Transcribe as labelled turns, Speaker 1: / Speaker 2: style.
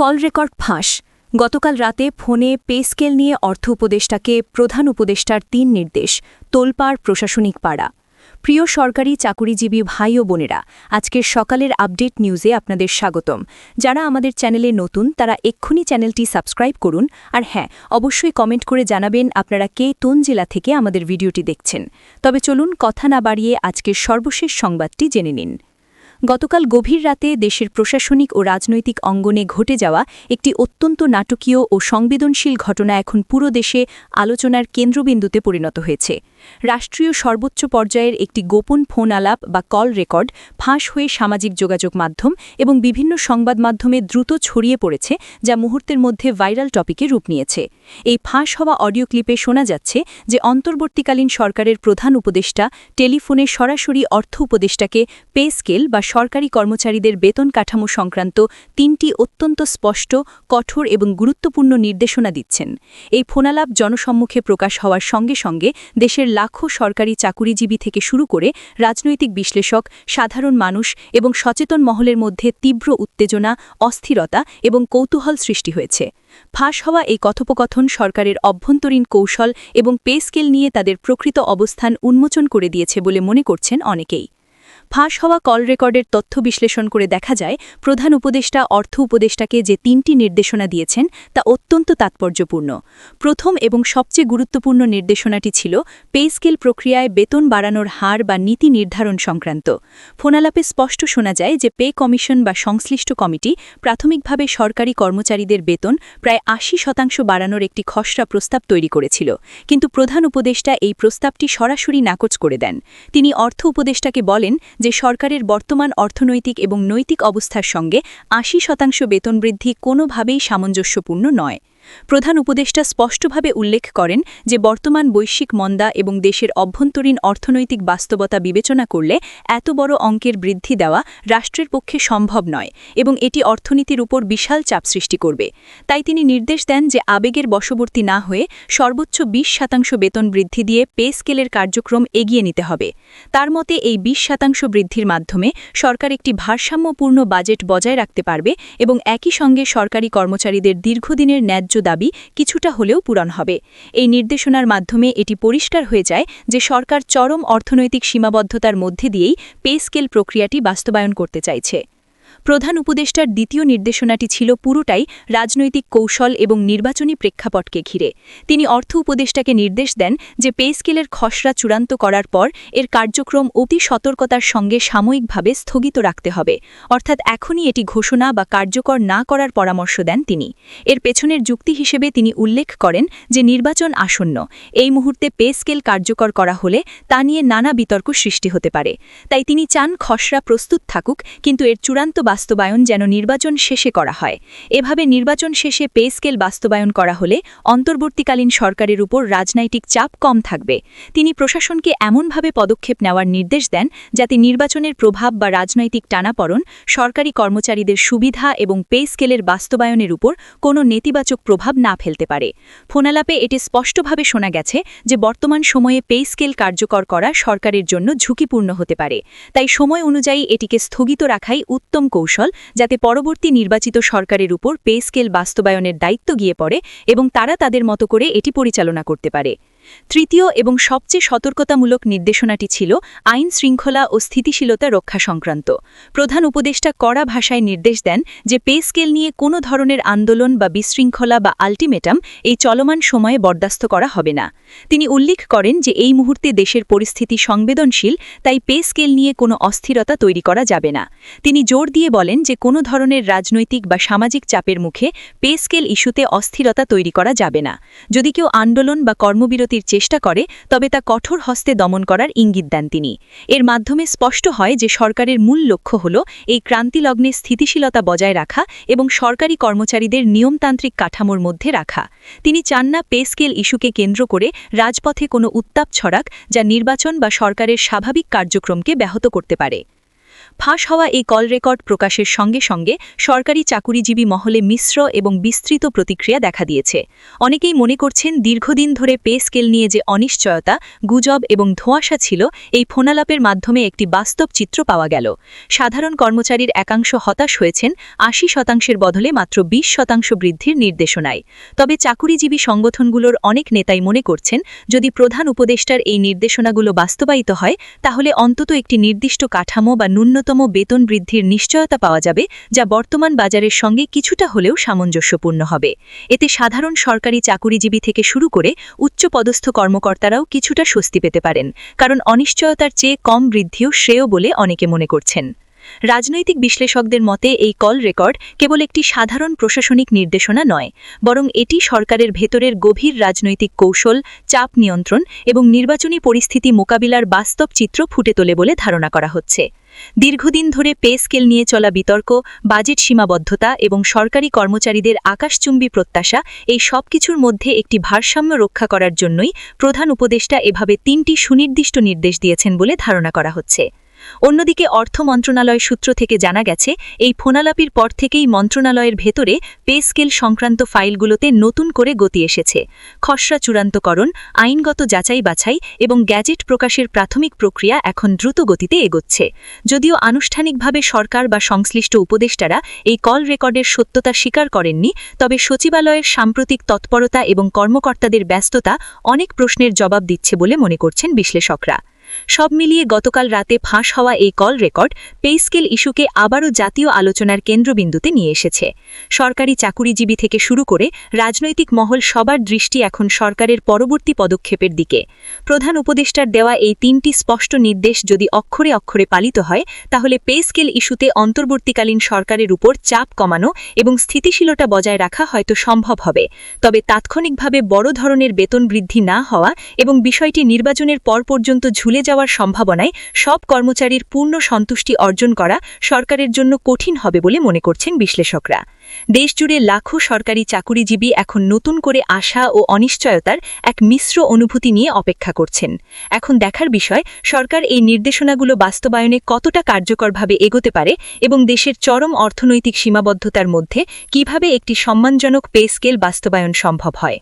Speaker 1: Call record ফাঁস। গতকাল রাতে ফোনে পে স্কেল নিয়ে অর্থ উপদেষ্টাকে প্রধান উপদেষ্টার তিন নির্দেশ, তোলপাড় প্রশাসনিক পাড়া। প্রিয় সরকারি চাকুরিজীবী ভাই ও বোনেরা, আজকের সকালের আপডেট নিউজে আপনাদের স্বাগতম। যারা আমাদের চ্যানেলে নতুন, তারা এক্ষুনি চ্যানেলটি সাবস্ক্রাইব করুন। আর হ্যাঁ অবশ্যই কমেন্ট করে জানাবেন আপনারা কে কোন জেলা থেকে আমাদের ভিডিওটি দেখছেন। তবে চলুন কথা না বাড়িয়ে আজকের সর্বশেষ সংবাদটি জেনে নিন। গতকাল গভীর রাতে দেশের প্রশাসনিক ও রাজনৈতিক অঙ্গনে ঘটে যাওয়া একটি অত্যন্ত নাটকীয় ও সংবেদনশীল ঘটনা এখন পুরো দেশে আলোচনার কেন্দ্রবিন্দুতে পরিণত হয়েছে। রাষ্ট্রীয় সর্বোচ্চ পর্যায়ের একটি গোপন ফোন আলাপ বা কল রেকর্ড ফাঁস হয়ে সামাজিক যোগাযোগ মাধ্যম এবং বিভিন্ন সংবাদ মাধ্যমে দ্রুত ছড়িয়ে পড়েছে, যা মুহূর্তের মধ্যে ভাইরাল টপিকে রূপ নিয়েছে। এই ফাঁস হওয়া অডিও ক্লিপে শোনা যাচ্ছে যে অন্তর্বর্তীকালীন সরকারের প্রধান উপদেষ্টা টেলিফোনে সরাসরি অর্থ উপদেষ্টাকে পে স্কেল বা সরকারি কর্মচারীদের বেতন কাঠামো সংক্রান্ত তিনটি অত্যন্ত স্পষ্ট, কঠোর এবং গুরুত্বপূর্ণ নির্দেশনা দিচ্ছেন। এই ফোনালাপ জনসম্মুখে প্রকাশ হওয়ার সঙ্গে সঙ্গে দেশের লাখো সরকারি চাকুরিজীবী থেকে শুরু করে রাজনৈতিক বিশ্লেষক, সাধারণ মানুষ এবং সচেতন মহলের মধ্যে তীব্র উত্তেজনা, অস্থিরতা এবং কৌতূহল সৃষ্টি হয়েছে। ফাঁস হওয়া এই কথোপকথন সরকারের অভ্যন্তরীণ কৌশল এবং পে স্কেল নিয়ে তাদের প্রকৃত অবস্থান উন্মোচন করে দিয়েছে বলে মনে করছেন অনেকেই। ফাঁস হওয়া কল রেকর্ডের তথ্য বিশ্লেষণ করে দেখা যায়, প্রধান উপদেষ্টা, অর্থ উপদেষ্টাকে যে তিনটি নির্দেশনা দিয়েছেন, তা অত্যন্ত তাৎপর্যপূর্ণ। প্রথম এবং সবচেয়ে গুরুত্বপূর্ণ নির্দেশনাটি ছিল, পে স্কেল প্রক্রিয়ায় বেতন বাড়ানোর হার বা নীতি নির্ধারণ সংক্রান্ত। ফোনালাপে স্পষ্ট শোনা যায় যে পে কমিশন বা সংশ্লিষ্ট কমিটি প্রাথমিকভাবে সরকারি কর্মচারীদের বেতন প্রায় আশি শতাংশ বাড়ানোর একটি খসড়া প্রস্তাব তৈরি করেছিল, কিন্তু প্রধান উপদেষ্টা এই প্রস্তাবটি সরাসরি নাকচ করে দেন। তিনি অর্থ উপদেষ্টাকে বলেন যে সরকারের বর্তমান অর্থনৈতিক এবং নৈতিক অবস্থার সঙ্গে আশি শতাংশ বেতন বৃদ্ধি কোনোভাবেই সামঞ্জস্যপূর্ণ নয়। প্রধান উপদেষ্টা স্পষ্টভাবে উল্লেখ করেন যে বর্তমান বৈশ্বিক মন্দা এবং দেশের অভ্যন্তরীণ অর্থনৈতিক বাস্তবতা বিবেচনা করলে এত বড় অঙ্কের বৃদ্ধি দেওয়া রাষ্ট্রের পক্ষে সম্ভব নয় এবং এটি অর্থনীতির উপর বিশাল চাপ সৃষ্টি করবে। তাই তিনি নির্দেশ দেন যে আবেগের বশবর্তী না হয়ে সর্বোচ্চ ২০ শতাংশ বেতন বৃদ্ধি দিয়ে পে স্কেলের কার্যক্রম এগিয়ে নিতে হবে। তার মতে, এই ২০ শতাংশ বৃদ্ধির মাধ্যমে সরকার একটি ভারসাম্যপূর্ণ বাজেট বজায় রাখতে পারবে এবং একই সঙ্গে সরকারি কর্মচারীদের দীর্ঘদিনের ন্যায্য দাবি কিছুটা হলেও পূরণ হবে। এই নির্দেশনার মাধ্যমে এটি পরিষ্কার হয়ে যায় যে সরকার চরম অর্থনৈতিক সীমাবদ্ধতার মধ্যে দিয়েই পে স্কেল প্রক্রিয়াটি বাস্তবায়ন করতে চাইছে। প্রধান উপদেষ্টার দ্বিতীয় নির্দেশনাটি ছিল পুরোটাই রাজনৈতিক কৌশল এবং নির্বাচনী প্রেক্ষাপটকে ঘিরে। তিনি অর্থ উপদেষ্টাকে নির্দেশ দেন যে পে স্কেলের খসড়া চূড়ান্ত করার পর এর কার্যক্রম অতি সতর্কতার সঙ্গে সাময়িকভাবে স্থগিত রাখতে হবে। অর্থাৎ এখনই এটি ঘোষণা বা কার্যকর না করার পরামর্শ দেন তিনি। এর পেছনের যুক্তি হিসেবে তিনি উল্লেখ করেন যে নির্বাচন আসন্ন। এই মুহূর্তে পে স্কেল কার্যকর করা হলে তা নিয়ে নানা বিতর্ক সৃষ্টি হতে পারে। তাই তিনি চান খসড়া প্রস্তুত থাকুক, কিন্তু এর চূড়ান্ত বাস্তবায়ন যেন নির্বাচন শেষে করা হয়। এভাবে নির্বাচন শেষে পে স্কেল বাস্তবায়ন করা হলে অন্তর্বর্তীকালীন সরকারের উপর রাজনৈতিক চাপ কম থাকবে। তিনি প্রশাসনকে এমনভাবে পদক্ষেপ নেওয়ার নির্দেশ দেন যাতে নির্বাচনের প্রভাব বা রাজনৈতিক টানাপড়ন সরকারি কর্মচারীদের সুবিধা এবং পে স্কেলের বাস্তবায়নের উপর কোনো নেতিবাচক প্রভাব না ফেলতে পারে। ফোনালাপে এটি স্পষ্টভাবে শোনা গেছে যে বর্তমান সময়ে পে স্কেল কার্যকর করা সরকারের জন্য ঝুঁকিপূর্ণ হতে পারে। তাই সময় অনুযায়ী এটিকে স্থগিত রাখাই উত্তম কৌশল যাতে পরবর্তী নির্বাচিত সরকারের উপর পে স্কেল বাস্তবায়নের দায়িত্ব গিয়ে পড়ে এবং তারা তাদের মতো করে এটি পরিচালনা করতে পারে। তৃতীয় এবং সবচেয়ে সতর্কতামূলক নির্দেশনাটি ছিল আইন শৃঙ্খলা ও স্থিতিশীলতা রক্ষা সংক্রান্ত। প্রধান উপদেষ্টা কড়া ভাষায় নির্দেশ দেন যে পে স্কেল নিয়ে কোনো ধরনের আন্দোলন বা বিশৃঙ্খলা বা আলটিমেটাম এই চলমান সময়ে বরদাস্ত করা হবে না। তিনি উল্লেখ করেন যে এই মুহূর্তে দেশের পরিস্থিতি সংবেদনশীল, তাই পে স্কেল নিয়ে কোনো অস্থিরতা তৈরি করা যাবে না। তিনি জোর দিয়ে বলেন যে কোনো ধরনের রাজনৈতিক বা সামাজিক চাপের মুখে পে স্কেল ইস্যুতে অস্থিরতা তৈরি করা যাবে না। যদি কেউ আন্দোলন বা কর্মবিরতির চেষ্টা করে, তবে তা কঠোর হস্তে দমন করার ইঙ্গিত দেন তিনি। এর মাধ্যমে স্পষ্ট হয় যে সরকারের মূল লক্ষ্য হল এই ক্রান্তিলগ্নে স্থিতিশীলতা বজায় রাখা এবং সরকারি কর্মচারীদের নিয়মতান্ত্রিক কাঠামোর মধ্যে রাখা। তিনি চান না পে স্কেল ইস্যুকে কেন্দ্র করে রাজপথে কোনো উত্তাপ ছড়াক, যা নির্বাচন বা সরকারের স্বাভাবিক কার্যক্রমকে ব্যাহত করতে পারে। ফাঁস হওয়া এই কল রেকর্ড প্রকাশের সঙ্গে সঙ্গে সরকারি চাকুরিজীবী মহলে মিশ্র এবং বিস্তৃত প্রতিক্রিয়া দেখা দিয়েছে। অনেকেই মনে করছেন দীর্ঘদিন ধরে পে স্কেল নিয়ে যে অনিশ্চয়তা, গুজব এবং ধোঁয়াশা ছিল, এই ফোনালাপের মাধ্যমে একটি বাস্তব চিত্র পাওয়া গেল। সাধারণ কর্মচারীর একাংশ হতাশ হয়েছেন আশি শতাংশের বদলে মাত্র ২০ শতাংশ বৃদ্ধির নির্দেশনায়। তবে চাকুরিজীবী সংগঠনগুলোর অনেক নেতাই মনে করছেন, যদি প্রধান উপদেষ্টার এই নির্দেশনাগুলো বাস্তবায়িত হয়, তাহলে অন্তত একটি নির্দিষ্ট কাঠামো বা ন্যূনতম বেতন বৃদ্ধির নিশ্চয়তা পাওয়া যাবে, যা বর্তমান বাজারের সঙ্গে কিছুটা হলেও সামঞ্জস্যপূর্ণ হবে। এতে সাধারণ সরকারি চাকুরিজীবী থেকে শুরু করে উচ্চপদস্থ কর্মকর্তারাও কিছুটা স্বস্তি পেতে পারেন, কারণ অনিশ্চয়তার চেয়ে কম বৃদ্ধিও শ্রেয় বলে অনেকে মনে করছেন। রাজনৈতিক বিশ্লেষকদের মতে এই কল রেকর্ড কেবল একটি সাধারণ প্রশাসনিক নির্দেশনা নয়, বরং এটি সরকারের ভেতরের গভীর রাজনৈতিক কৌশল, চাপ নিয়ন্ত্রণ এবং নির্বাচনী পরিস্থিতি মোকাবিলার বাস্তব চিত্র ফুটে তোলে বলে ধারণা করা হচ্ছে। দীর্ঘদিন ধরে পে স্কেল নিয়ে চলা বিতর্ক, বাজেট সীমাবদ্ধতা এবং সরকারি কর্মচারীদের আকাশচুম্বী প্রত্যাশা এই সব কিছুর মধ্যে একটি ভারসাম্য রক্ষা করার জন্যই প্রধান উপদেষ্টা এভাবে তিনটি সুনির্দিষ্ট নির্দেশ দিয়েছেন বলে ধারণা করা হচ্ছে। অন্যদিকে অর্থ মন্ত্রণালয় সূত্র থেকে জানা গেছে, এই ফোনালাপির পর থেকেই মন্ত্রণালয়ের ভেতরে পে স্কেল সংক্রান্ত ফাইলগুলোতে নতুন করে গতি এসেছে। খসড়া চূড়ান্তকরণ, আইনগত যাচাই বাছাই এবং গ্যাজেট প্রকাশের প্রাথমিক প্রক্রিয়া এখন দ্রুত গতিতে এগোচ্ছে। যদিও আনুষ্ঠানিকভাবে সরকার বা সংশ্লিষ্ট উপদেষ্টারা এই কল রেকর্ডের সত্যতা স্বীকার করেননি, তবে সচিবালয়ের সাম্প্রতিক তৎপরতা এবং কর্মকর্তাদের ব্যস্ততা অনেক প্রশ্নের জবাব দিচ্ছে বলে মনে করছেন বিশ্লেষকরা। সব মিলিয়ে গতকাল রাতে ফাঁস হওয়া এই কল রেকর্ড পেস্কেল ইস্যুকে আবারও জাতীয় আলোচনার কেন্দ্রবিন্দুতে নিয়ে এসেছে। সরকারি চাকুরিজীবী থেকে শুরু করে রাজনৈতিক মহল সবার দৃষ্টি এখন সরকারের পরবর্তী পদক্ষেপের দিকে। প্রধান উপদেষ্টার দেওয়া এই তিনটি স্পষ্ট নির্দেশ যদি অক্ষরে অক্ষরে পালিত হয়, তাহলে পেস্কেল ইস্যুতে অন্তর্বর্তীকালীন সরকারের উপর চাপ কমানো এবং স্থিতিশীলতা বজায় রাখা হয়তো সম্ভব হবে। তবে তাৎক্ষণিকভাবে বড় ধরনের বেতন বৃদ্ধি না হওয়া এবং বিষয়টি নির্বাচনের পর পর্যন্ত ঝুলে চলে যাওয়ার সম্ভাবনায় সব কর্মচারীর পূর্ণ সন্তুষ্টি অর্জন করা সরকারের জন্য কঠিন হবে বলে মনে করছেন বিশ্লেষকরা। দেশজুড়ে লাখো সরকারি চাকুরিজীবী এখন নতুন করে আশা ও অনিশ্চয়তার এক মিশ্র অনুভূতি নিয়ে অপেক্ষা করছেন। এখন দেখার বিষয়, সরকার এই নির্দেশনাগুলো বাস্তবায়নে কতটা কার্যকরভাবে এগোতে পারে এবং দেশের চরম অর্থনৈতিক সীমাবদ্ধতার মধ্যে কীভাবে একটি সম্মানজনক পে স্কেল বাস্তবায়ন সম্ভব হয়।